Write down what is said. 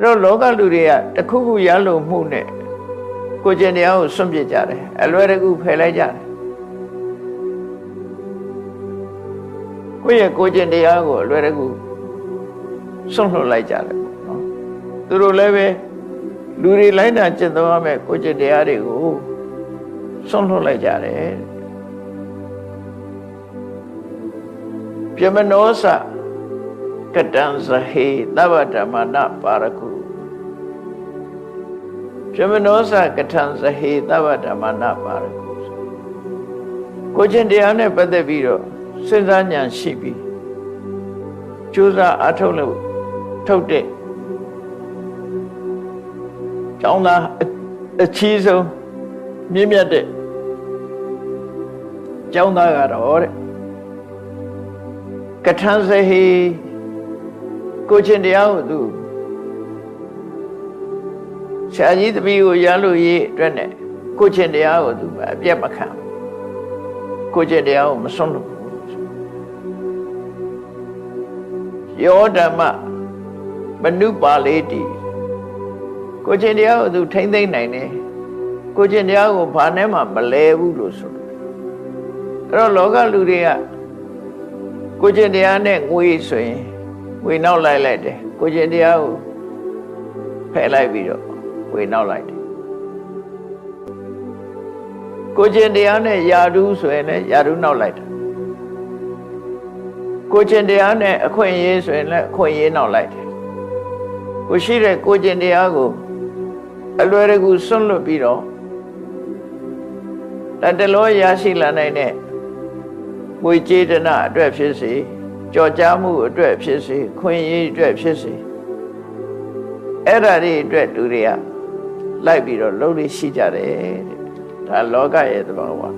အဲ့တော့လောကလူတွေကတခုခုရလို့မှုနဲ့ကိုကျင်တရားကိုစွန့်ပစ်ကြတယ်အလွယ်တကူဖယ်လိုက်ကြတယ်ကိုယ့်ရဲ့ကိုကျင်တရားကိုအလွယ်တကူစွန့်လွတ်လိုက်ကြတယ်ပေါ့နော်သူတို့လည်းပဲလူတွေလိုက်တာကျင့်သုံးရမယ်ကိုကျင်တရားတွေကိုစွန့်လွတ်လိုက်ကြတယ်ပြမနောစ ကတံဇဟေသဗ္ဗဓမ္မနာပါရကုပြမနောစကထံဇဟေသဗ္ဗဓမ္မနာပါရကုကိုချင်းတရားနဲ့ပတ်သက်ပြီးတော့စဉ်းစားဉာဏ်ရှိပြီးကြိုးစားအထုတ်လို့ထုတ်တဲ့ကျောင်းသားအချီးဆုံးမြင့်မြတ်တဲ့ကျောင်းသားကတော့တဲ့ကထံဇဟေ ကိုချင်းတရားကိုသူဆရာကြီးတပည့်ကိုရလို့ရေးအတွက်နဲ့ကိုချင်းတရားကိုသူအပြတ်မခံဘူးကိုချင်းတရားကိုမစွန့်လို့ယောဓမ္မမနုပါလေတိကိုချင်းတရားကိုသူထိမ့်သိမ့်နိုင်တယ်ကိုချင်းတရားကိုဘာနဲ့မှမလဲဘူးလို့ဆိုတယ်အဲ့တော့လောကလူတွေကကိုချင်းတရားနဲ့ငွေဆိုရင် ဝေနောက်လိုက်လိုက်တယ်ကိုကျင်တရားကိုဖယ်လိုက်ပြီးတော့ဝေနောက်လိုက်တယ်ကိုကျင်တရားနဲ့ယာဓုဆိုရင်လည်းယာဓုနောက်လိုက်တယ်ကိုကျင်တရားနဲ့အခွင့်အရေးဆိုရင်လည်းအခွင့်အရေးနောက်လိုက်တယ်ကိုရှိတဲ့ကိုကျင်တရားကိုအလွယ်တကူဆွန့်လွတ်ပြီးတော့တတလောရရှိလာနိုင်တဲ့ငွေကြေးတနာအတွက်ဖြစ်စေ ကြော်ကြားမှုအတွက်ဖြစ်စေခွင့်ရည်အတွက်ဖြစ်စေအဲ့ဓာတွေအတွက်လူတွေကလိုက်ပြီးတော့လှုပ်လို့ရှိကြတယ်တဲ့ဒါလောကရဲ့သဘောပါ